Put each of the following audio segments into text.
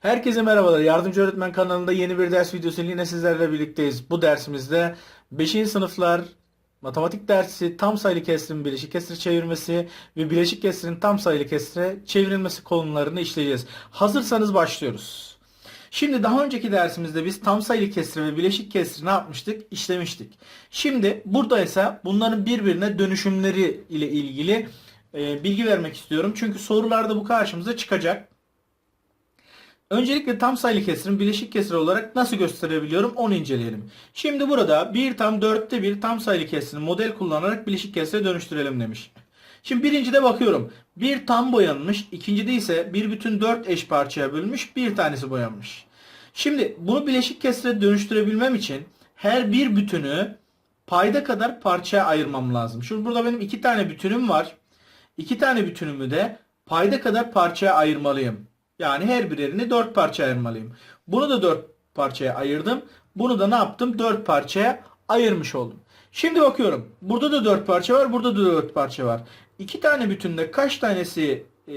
Herkese merhabalar. Yardımcı Öğretmen kanalında yeni bir ders videosuyla yine sizlerle birlikteyiz. Bu dersimizde 5. sınıflar matematik dersi tam sayılı kesirin bileşik kesire çevirmesi ve bileşik kesirin tam sayılı kesire çevrilmesi konularını işleyeceğiz. Hazırsanız başlıyoruz. Şimdi daha önceki dersimizde biz tam sayılı kesir ve bileşik kesiri ne yapmıştık? İşlemiştik. Şimdi burada ise bunların birbirine dönüşümleri ile ilgili e, bilgi vermek istiyorum. Çünkü sorularda bu karşımıza çıkacak. Öncelikle tam sayılı kesirin bileşik kesir olarak nasıl gösterebiliyorum onu inceleyelim. Şimdi burada 1 tam 4'te 1 tam sayılı kesirini model kullanarak bileşik kesire dönüştürelim demiş. Şimdi birincide bakıyorum. Bir tam boyanmış. ikincide ise bir bütün 4 eş parçaya bölünmüş. Bir tanesi boyanmış. Şimdi bunu bileşik kesire dönüştürebilmem için her bir bütünü payda kadar parçaya ayırmam lazım. Şimdi burada benim iki tane bütünüm var. İki tane bütünümü de payda kadar parçaya ayırmalıyım. Yani her birini 4 parçaya ayırmalıyım. Bunu da 4 parçaya ayırdım. Bunu da ne yaptım? 4 parçaya ayırmış oldum. Şimdi bakıyorum. Burada da 4 parça var. Burada da 4 parça var. 2 tane bütünde kaç tanesi e,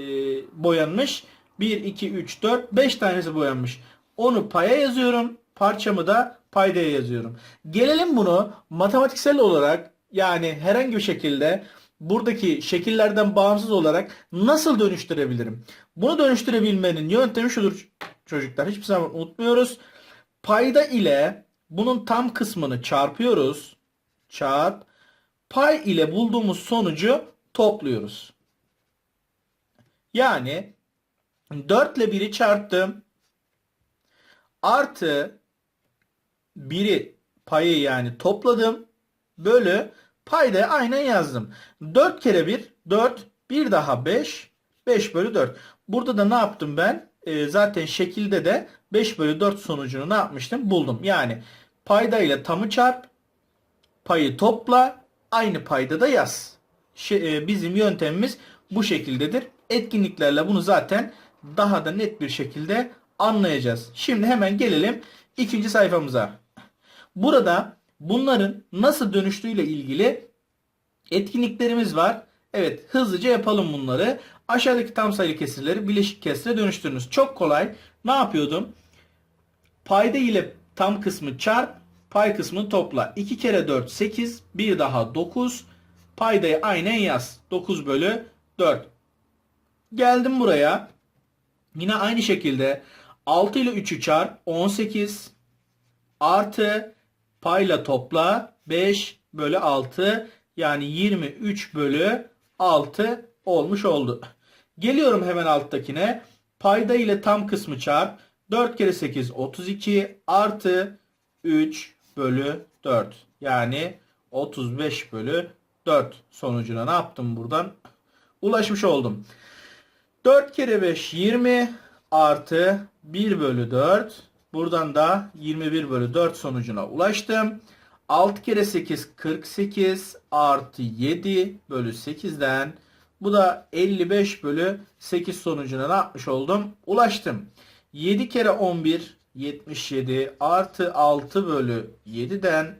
boyanmış? 1, 2, 3, 4, 5 tanesi boyanmış. Onu paya yazıyorum. Parçamı da paydaya yazıyorum. Gelelim bunu matematiksel olarak yani herhangi bir şekilde buradaki şekillerden bağımsız olarak nasıl dönüştürebilirim? Bunu dönüştürebilmenin yöntemi şudur çocuklar. Hiçbir zaman unutmuyoruz. Payda ile bunun tam kısmını çarpıyoruz. Çarp. Pay ile bulduğumuz sonucu topluyoruz. Yani 4 ile 1'i çarptım. Artı 1'i payı yani topladım. Bölü Paydaya aynen yazdım. 4 kere 1 4 bir daha 5 5 bölü 4. Burada da ne yaptım ben? E, zaten şekilde de 5 bölü 4 sonucunu ne yapmıştım? Buldum. Yani payda ile tamı çarp payı topla aynı payda da yaz. Şey, e, bizim yöntemimiz bu şekildedir. Etkinliklerle bunu zaten daha da net bir şekilde anlayacağız. Şimdi hemen gelelim ikinci sayfamıza. Burada bunların nasıl dönüştüğüyle ilgili etkinliklerimiz var. Evet hızlıca yapalım bunları. Aşağıdaki tam sayılı kesirleri bileşik kesire dönüştürünüz. Çok kolay. Ne yapıyordum? Payda ile tam kısmı çarp, pay kısmını topla. 2 kere 4 8, bir daha 9. Paydayı aynen yaz. 9 bölü 4. Geldim buraya. Yine aynı şekilde 6 ile 3'ü çarp 18 artı Payla topla 5 bölü 6 yani 23 bölü 6 olmuş oldu. Geliyorum hemen alttakine. Payda ile tam kısmı çarp. 4 kere 8 32 artı 3 bölü 4. Yani 35 bölü 4 sonucuna ne yaptım buradan? Ulaşmış oldum. 4 kere 5 20 artı 1 bölü 4 Buradan da 21 bölü 4 sonucuna ulaştım. 6 kere 8 48 artı 7 bölü 8'den bu da 55 bölü 8 sonucuna ne yapmış oldum? Ulaştım. 7 kere 11 77 artı 6 bölü 7'den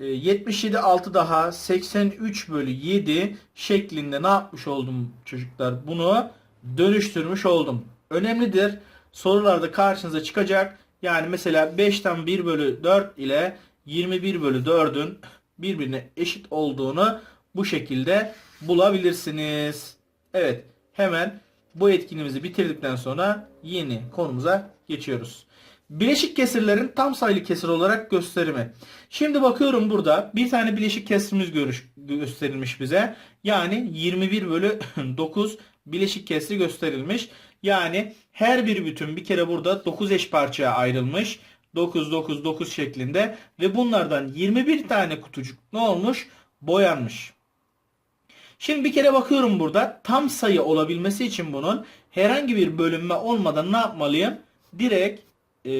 77 6 daha 83 bölü 7 şeklinde ne yapmış oldum çocuklar? Bunu dönüştürmüş oldum. Önemlidir sorularda karşınıza çıkacak. Yani mesela 5'ten 1 bölü 4 ile 21 bölü 4'ün birbirine eşit olduğunu bu şekilde bulabilirsiniz. Evet hemen bu etkinliğimizi bitirdikten sonra yeni konumuza geçiyoruz. Bileşik kesirlerin tam sayılı kesir olarak gösterimi. Şimdi bakıyorum burada bir tane bileşik kesirimiz görüş, gösterilmiş bize. Yani 21 bölü 9 bileşik kesri gösterilmiş. Yani her bir bütün bir kere burada 9 eş parçaya ayrılmış. 9 9 9 şeklinde ve bunlardan 21 tane kutucuk ne olmuş? Boyanmış. Şimdi bir kere bakıyorum burada tam sayı olabilmesi için bunun herhangi bir bölünme olmadan ne yapmalıyım? Direkt e,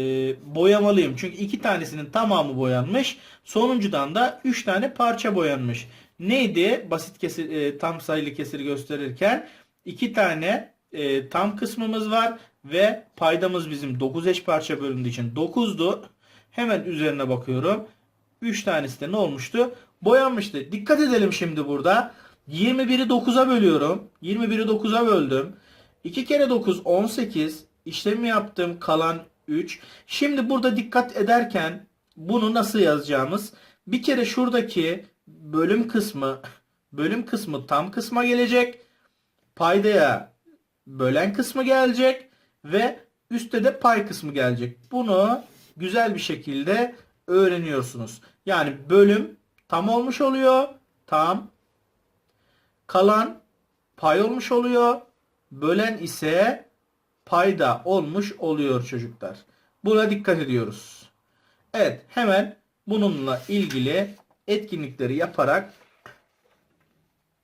boyamalıyım. Çünkü iki tanesinin tamamı boyanmış. Sonuncudan da 3 tane parça boyanmış. Neydi? Basit kesir, e, tam sayılı kesir gösterirken iki tane e, tam kısmımız var ve paydamız bizim 9 eş parça bölündüğü için 9'du. Hemen üzerine bakıyorum. 3 tanesi de ne olmuştu? Boyanmıştı. Dikkat edelim şimdi burada. 21'i 9'a bölüyorum. 21'i 9'a böldüm. 2 kere 9 18. İşlemi yaptım. Kalan 3. Şimdi burada dikkat ederken bunu nasıl yazacağımız bir kere şuradaki bölüm kısmı bölüm kısmı tam kısma gelecek. Paydaya bölen kısmı gelecek ve üstte de pay kısmı gelecek. Bunu güzel bir şekilde öğreniyorsunuz. Yani bölüm tam olmuş oluyor. Tam. Kalan pay olmuş oluyor. Bölen ise payda olmuş oluyor çocuklar. Buna dikkat ediyoruz. Evet hemen bununla ilgili etkinlikleri yaparak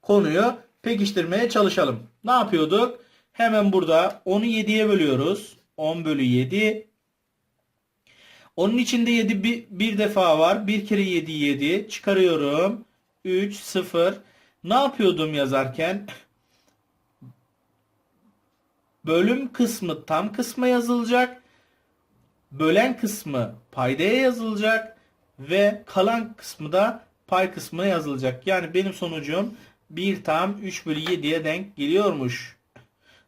konuyu pekiştirmeye çalışalım. Ne yapıyorduk? Hemen burada 10'u 7'ye bölüyoruz. 10 bölü 7. Onun içinde 7 bir, bir defa var. Bir kere 7 7. Çıkarıyorum. 3 0. Ne yapıyordum yazarken? Bölüm kısmı tam kısma yazılacak. Bölen kısmı paydaya yazılacak. Ve kalan kısmı da pay kısmına yazılacak. Yani benim sonucum 1 tam 3 bölü 7'ye denk geliyormuş.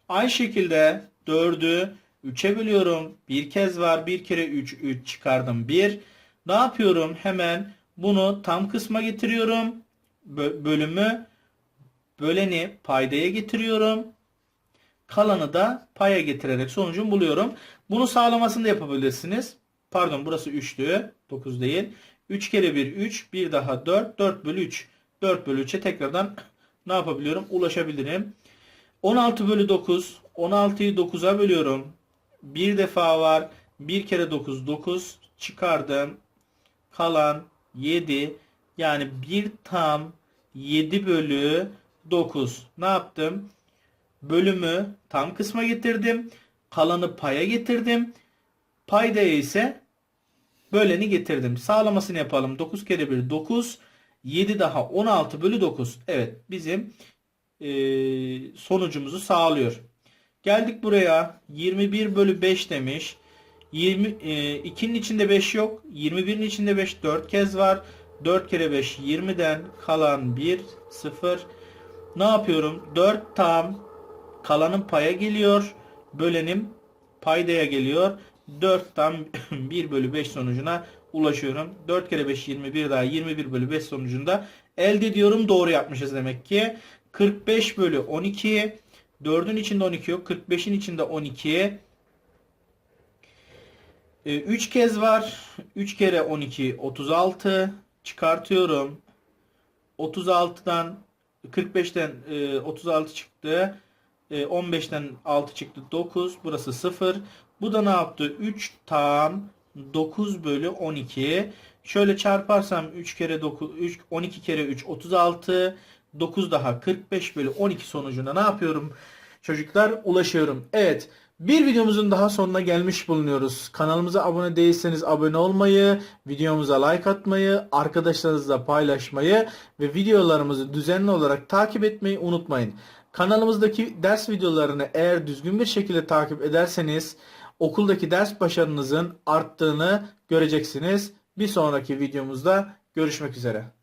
Aynı şekilde 4'ü 3'e bölüyorum. Bir kez var. Bir kere 3 3 çıkardım 1. Ne yapıyorum? Hemen bunu tam kısma getiriyorum. Bö- bölümü böleni paydaya getiriyorum. Kalanı da paya getirerek sonucumu buluyorum. Bunu sağlamasını da yapabilirsiniz. Pardon burası 3'tü. 9 değil. 3 kere 1 3. Bir daha 4. 4 bölü 3. 4 bölü 3'e tekrardan ne yapabiliyorum? Ulaşabilirim. 16 bölü 9. 16'yı 9'a bölüyorum. Bir defa var. Bir kere 9 9 çıkardım. Kalan 7 yani bir tam 7 bölü 9. Ne yaptım? Bölümü tam kısma getirdim. Kalanı paya getirdim. Paydaya ise böleni getirdim. Sağlamasını yapalım. 9 kere 1 9. 7 daha 16 bölü 9. Evet bizim e, sonucumuzu sağlıyor. Geldik buraya. 21 bölü 5 demiş. 20, e, 2'nin içinde 5 yok. 21'in içinde 5 4 kez var. 4 kere 5 20'den kalan 1 0. Ne yapıyorum? 4 tam kalanın paya geliyor. Bölenim paydaya geliyor. 4 tam 1 bölü 5 sonucuna ulaşıyorum. 4 kere 5 21 daha 21 bölü 5 sonucunda elde ediyorum. Doğru yapmışız demek ki. 45 bölü 12 4'ün içinde 12 yok. 45'in içinde 12 3 kez var. 3 kere 12 36 çıkartıyorum. 36'dan 45'ten e, 36 çıktı. E, 15'ten 6 çıktı 9. Burası 0. Bu da ne yaptı? 3 tam 9 bölü 12. Şöyle çarparsam 3 kere 9 3 12 kere 3 36 9 daha 45 bölü 12 sonucuna ne yapıyorum? Çocuklar ulaşıyorum. Evet. Bir videomuzun daha sonuna gelmiş bulunuyoruz. Kanalımıza abone değilseniz abone olmayı, videomuza like atmayı, arkadaşlarınızla paylaşmayı ve videolarımızı düzenli olarak takip etmeyi unutmayın. Kanalımızdaki ders videolarını eğer düzgün bir şekilde takip ederseniz okuldaki ders başarınızın arttığını göreceksiniz. Bir sonraki videomuzda görüşmek üzere.